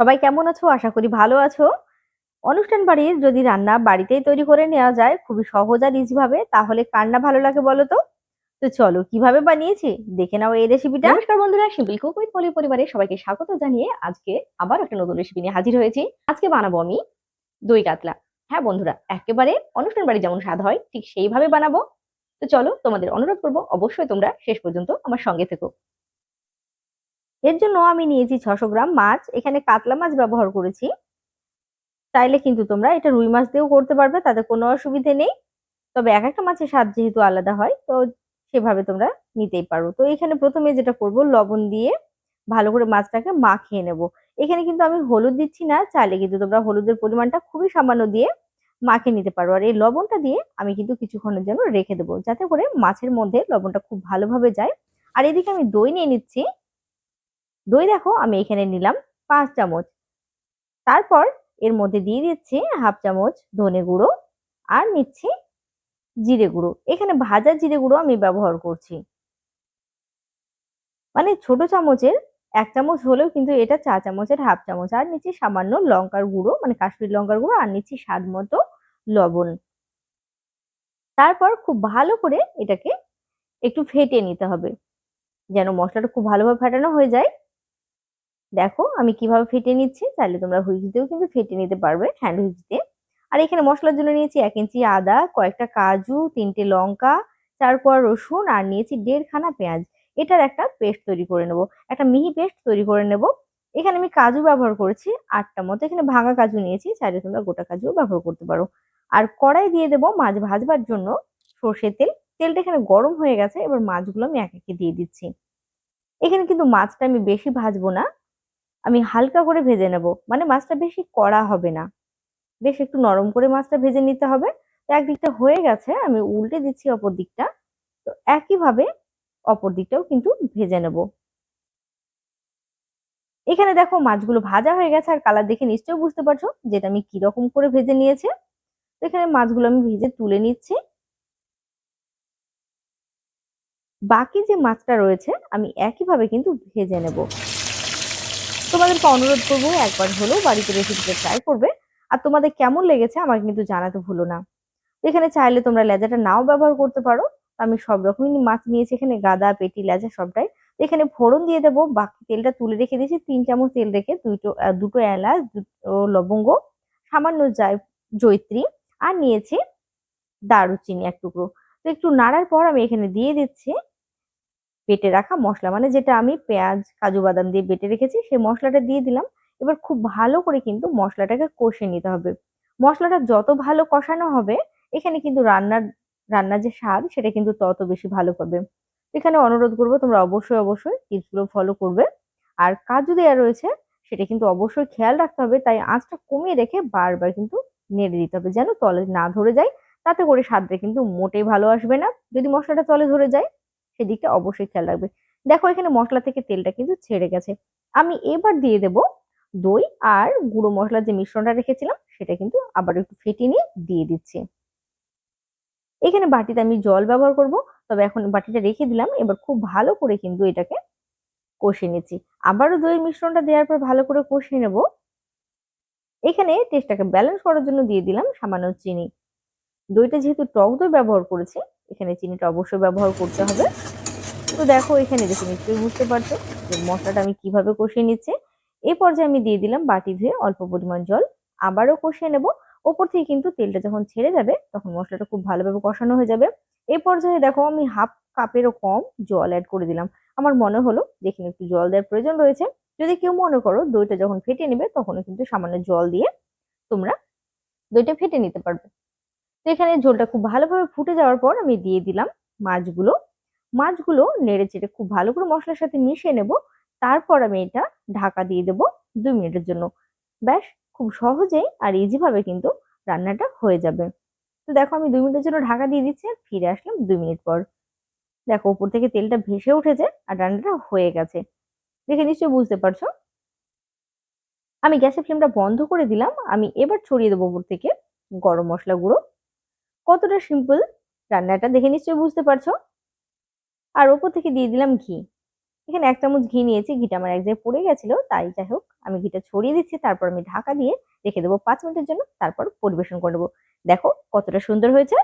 সবাই কেমন আছো? আশা করি ভালো আছো। অনুষ্ঠান বাড়ির যদি রান্না বাড়িতেই তৈরি করে নেওয়া যায় খুবই সহজ আর ইজি ভাবে, তাহলে কার না ভালো লাগে বলো তো? তো চলো, কীভাবে বানিয়েছি? দেখে নাও এই রেসিপিটা নমস্কার বন্ধুরা সিম্পল কুক উইথ পলি পরিবারে সবাইকে স্বাগত জানিয়ে আজকে আবার একটা নতুন রেসিপি নিয়ে হাজির হয়েছি। আজকে বানাবো আমি দই কাতলা। হ্যাঁ বন্ধুরা, একেবারে অনুষ্ঠান বাড়ি যেমন স্বাদ হয়, ঠিক সেইভাবে বানাবো। তো চলো তোমাদের অনুরোধ করব, অবশ্যই তোমরা শেষ পর্যন্ত আমার সঙ্গে থেকো। এর জন্য আমি নিয়েছি ছশো গ্রাম মাছ। এখানে কাতলা মাছ ব্যবহার করেছি। চাইলে কিন্তু তোমরা এটা রুই মাছ দিয়েও করতে পারবে, তাতে কোনো অসুবিধে নেই। তবে এক একটা মাছের স্বাদ যেহেতু আলাদা হয়, তো সেভাবে তোমরা নিতেই পারো। তো এখানে প্রথমে যেটা করব, লবণ দিয়ে ভালো করে মাছটাকে মাখিয়ে নেব। এখানে কিন্তু আমি হলুদ দিচ্ছি না, চাইলে কিন্তু তোমরা হলুদের পরিমাণটা খুবই সামান্য দিয়ে মাখিয়ে নিতে পারো। আর এই লবণটা দিয়ে আমি কিন্তু কিছুক্ষণের জন্য রেখে দেবো, যাতে করে মাছের মধ্যে লবণটা খুব ভালোভাবে যায়। আর এদিকে আমি দই নিয়ে নিচ্ছি। দই দেখো, আমি এখানে নিলাম পাঁচ চামচ। তারপর এর মধ্যে দিয়ে দিচ্ছি হাফ চামচ ধনে গুঁড়ো আর নিচ্ছি জিরে গুঁড়ো। এখানে ভাজা জিরে গুঁড়ো আমি ব্যবহার করছি। মানে ছোট চামচের এক চামচ হলেও কিন্তু এটা চা চামচের হাফ চামচ। আর নিচ্ছি সামান্য লঙ্কার গুঁড়ো মানে কাশ্মীর লঙ্কার গুঁড়ো আর নিচ্ছি স্বাদ মতো লবণ। তারপর খুব ভালো করে এটাকে একটু ফেটে নিতে হবে। যেন মশলাটা খুব ভালোভাবে ফেটানো হয়ে যায়। দেখো আমি কীভাবে ফেটে নিচ্ছি, চাইলে তোমরা হুইচ দিয়েও কিন্তু ফেটে নিতে পারবে হ্যান্ড হুইচ দিয়ে। আর এখানে মশলার জন্য নিয়েছি এক ইঞ্চি আদা, কয়েকটা কাজু, তিনটে লঙ্কা, চার রসুন, আর নিয়েছি দেড়খানা পেঁয়াজ। এটার একটা পেস্ট তৈরি করে নেব, একটা মিহি পেস্ট তৈরি করে নেব। এখানে আমি কাজু ব্যবহার করেছি আটটা মতো, এখানে ভাঙা কাজু নিয়েছি, চাইলে তোমরা গোটা কাজুও ব্যবহার করতে পারো। আর কড়াই দিয়ে দেবো মাছ ভাজবার জন্য সর্ষের তেল, তেলটা এখানে গরম হয়ে গেছে, এবার মাছগুলো আমি এক একে দিয়ে দিচ্ছি। এখানে কিন্তু মাছটা আমি বেশি ভাজবো না আমি হালকা করে ভেজে নেব। মানে মাছটা বেশি কড়া হবে না। বেশ একটু নরম করে মাছটা ভেজে নিতে হবে। তো একদিকটা হয়ে গেছে, আমি উল্টে দিচ্ছি অপর দিকটা। তো একইভাবে অপর দিকটাও কিন্তু ভেজে নেব। এখানে দেখো মাছগুলো ভাজা হয়ে গেছে, আর কালার দেখে নিশ্চয়ই বুঝতে পারছ যেটা আমি কীরকম করে ভেজে নিয়েছি। তো এখানে মাছগুলো আমি ভেজে তুলে নিচ্ছি। বাকি যে মাছটা রয়েছে, আমি একইভাবে কিন্তু ভেজে নেব। তোমাদেরকে অনুরোধ করব, একবার হলেও বাড়িতে রেসিপিটা ট্রাই করবে। আর তোমাদের কেমন লেগেছে আমাকে কিন্তু জানাতে ভুলো না। এখানে চাইলে তোমরা লেজাটা নাও ব্যবহার করতে পারো। আমি সব রকমই মাছ নিয়েছি এখানে, গাদা, পেটি, লেজা সবটাই। এখানে ফোড়ন দিয়ে দেবো, বাকি তেলটা তুলে রেখে দিয়েছি। তিন চামচ তেল রেখে দুটো দুটো এলাচ, দুটো লবঙ্গ, সামান্য জৈত্রী আর নিয়েছি দারুচিনি এক টুকরো। তো একটু নাড়ার পর আমি এখানে দিয়ে দিচ্ছি। বেটে রাখা মশলা। মানে যেটা আমি পেঁয়াজ, কাজু, বাদাম দিয়ে বেটে রেখেছি, সেই মশলাটা দিয়ে দিলাম। এবার খুব ভালো করে কিন্তু মশলাটাকে কষে নিতে হবে। মশলাটা যত ভালো কষানো হবে, এখানে কিন্তু রান্নার রান্নার যে স্বাদ, সেটা কিন্তু তত বেশি ভালো পাবে এখানে অনুরোধ করব, তোমরা অবশ্যই অবশ্যই টিপসগুলো ফলো করবে। আর কাজু দেওয়া রয়েছে, সেটা কিন্তু অবশ্যই খেয়াল রাখতে হবে। তাই আঁচটা কমিয়ে রেখে বারবার কিন্তু নেড়ে দিতে হবে, যেন তলে না ধরে যায়। তাতে করে স্বাদটা কিন্তু মোটেই ভালো আসবে না। যদি মশলাটা তলে ধরে যায় সেদিকটা অবশ্যই খেয়াল রাখবে। দেখো এখানে মশলা থেকে তেলটা কিন্তু ছেড়ে গেছে। আমি এবার দিয়ে দেব দই আর গুঁড়ো মশলার যে মিশ্রণটা রেখেছিলাম, সেটা কিন্তু আবার একটু ফেটিয়ে নিয়ে দিয়ে দিচ্ছি। এখানে বাটিতে আমি জল ব্যবহার করব, তবে এখন বাটিটা রেখে দিলাম, এবার খুব ভালো করে কিন্তু এটাকে কষে নিচ্ছি। আবারও দইয়ের মিশ্রণটা দেওয়ার পর ভালো করে কষিয়ে নেব। এখানে টেস্টটাকে ব্যালেন্স করার জন্য দিয়ে দিলাম সামান্য চিনি। দইটা যেহেতু টক দই ব্যবহার করেছি, এখানে চিনিটা অবশ্যই ব্যবহার করতে হবে। তো দেখো এখানে দেখে নিশ্চয়ই বুঝতে পারছ যে মশলাটা আমি কীভাবে কষিয়ে নিচ্ছে। এই পর্যায়ে আমি দিয়ে দিলাম বাটি ধুয়ে অল্প পরিমাণ জল। আবারও কষিয়ে নেব। ওপর থেকে কিন্তু তেলটা যখন ছেড়ে যাবে, তখন মশলাটা খুব ভালোভাবে কষানো হয়ে যাবে। এই পর্যায়ে দেখো আমি হাফ কাপেরও কম জল অ্যাড করে দিলাম। আমার মনে হলো যেখানে একটু জল দেওয়ার প্রয়োজন রয়েছে। যদি কেউ মনে করো দইটা যখন ফেটে নেবে, তখনও কিন্তু সামান্য জল দিয়ে তোমরা দইটা ফেটে নিতে পারবে। তো এখানে ঝোলটা খুব ভালোভাবে ফুটে যাওয়ার পর আমি দিয়ে দিলাম মাছগুলো। মাছগুলো নেড়ে চেড়ে খুব ভালো করে মশলার সাথে মিশিয়ে নেব। তারপর আমি এটা ঢাকা দিয়ে দেবো দুই মিনিটের জন্য। ব্যাস, খুব সহজেই আর ইজিভাবে কিন্তু রান্নাটা হয়ে যাবে। তো দেখো আমি দুই মিনিটের জন্য ঢাকা দিয়ে দিচ্ছি আর ফিরে আসলাম দুই মিনিট পর। দেখো উপর থেকে তেলটা ভেসে উঠেছে আর রান্নাটা হয়ে গেছে। দেখে নিশ্চয়ই বুঝতে পারছ? আমি গ্যাসের ফ্লেমটা বন্ধ করে দিলাম। আমি এবার ছড়িয়ে দেবো উপর থেকে গরম মশলা গুঁড়ো। কতটা সিম্পল রান্নাটা দেখে নিশ্চয়ই বুঝতে পারছ। আর ওপর থেকে দিয়ে দিলাম ঘি। এখানে এক চামচ ঘি নিয়েছি। ঘিটা আমার এক জায়গায় পড়ে গেছিল, তাই যাই হোক, আমি ঘিটা ছড়িয়ে দিচ্ছি, তারপর আমি ঢাকা দিয়ে রেখে দেবো পাঁচ মিনিটের জন্য, তারপর পরিবেশন করে নেব। দেখো কতটা সুন্দর হয়েছে।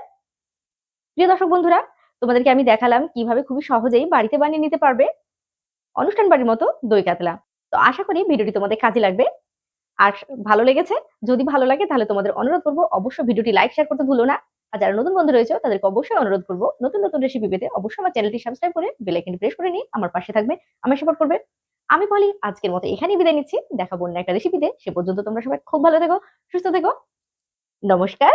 প্রিয় দর্শক বন্ধুরা, তোমাদেরকে আমি দেখালাম কীভাবে খুবই সহজেই বাড়িতে বানিয়ে নিতে পারবে অনুষ্ঠান বাড়ির মতো দই কাতলা। তো আশা করি ভিডিওটি তোমাদের কাজে লাগবে। আর ভালো লেগেছে, যদি ভালো লাগে তাহলে তোমাদের অনুরোধ করব, অবশ্যই ভিডিওটি লাইক শেয়ার করতে ভুলো না। আর যারা নতুন বন্ধু রয়েছে, তাদেরকে অবশ্যই অনুরোধ করব, নতুন নতুন রেসিপি পেতে অবশ্যই আমার চ্যানেলটি সাবস্ক্রাইব করে বেল আইকনটি প্রেস করে নিয়ে আমার পাশে থাকবে আমার সাপোর্ট করবে আমি বলি আজকের মতো এখানেই বিদায় নিচ্ছি দেখাবো অন্য একটা রেসিপিতে সে পর্যন্ত তোমরা সবাই খুব ভালো থেকো, সুস্থ থেকো। নমস্কার।